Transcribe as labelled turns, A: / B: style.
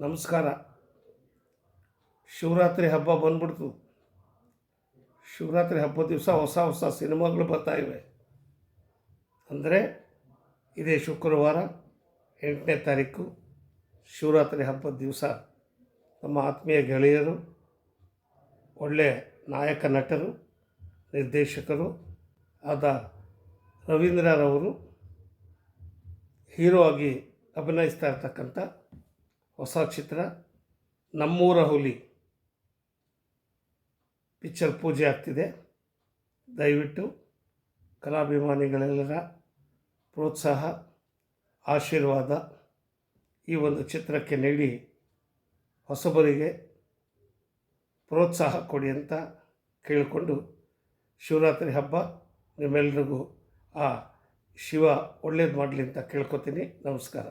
A: ನಮಸ್ಕಾರ. ಶಿವರಾತ್ರಿ ಹಬ್ಬ ಬಂದ್ಬಿಡ್ತು. ಶಿವರಾತ್ರಿ ಹಬ್ಬದ ದಿವಸ ಹೊಸ ಹೊಸ ಸಿನಿಮಾಗಳು ಬರ್ತಾ ಇವೆ. ಅಂದರೆ ಇದೇ ಶುಕ್ರವಾರ ಎಂಟನೇ ತಾರೀಕು ಶಿವರಾತ್ರಿ ಹಬ್ಬದ ದಿವಸ. ನಮ್ಮ ಆತ್ಮೀಯ ಗೆಳೆಯರು ಒಳ್ಳೆಯ ನಾಯಕ ನಟರು, ನಿರ್ದೇಶಕರು ಆದ ರವೀಂದ್ರರವರು ಹೀರೋ ಆಗಿ ಅಭಿನಯಿಸ್ತಾ ಇರ್ತಕ್ಕಂಥ ಹೊಸ ಚಿತ್ರ, ನಮ್ಮೂರ ಹುಲಿ. ಪಿಕ್ಚರ್ ಪೂಜೆ ಆಗ್ತಿದೆ. ದಯವಿಟ್ಟು ಕಲಾಭಿಮಾನಿಗಳೆಲ್ಲರ ಪ್ರೋತ್ಸಾಹ, ಆಶೀರ್ವಾದ ಈ ಒಂದು ಚಿತ್ರಕ್ಕೆ ನೀಡಿ ಹೊಸಬರಿಗೆ ಪ್ರೋತ್ಸಾಹ ಕೊಡಿ ಅಂತ ಕೇಳಿಕೊಂಡು ಶಿವರಾತ್ರಿ ಹಬ್ಬ ನಿಮ್ಮೆಲ್ರಿಗೂ ಆ ಶಿವ ಒಳ್ಳೇದು ಮಾಡಲಿ ಅಂತ ಕೇಳ್ಕೊತೀನಿ. ನಮಸ್ಕಾರ.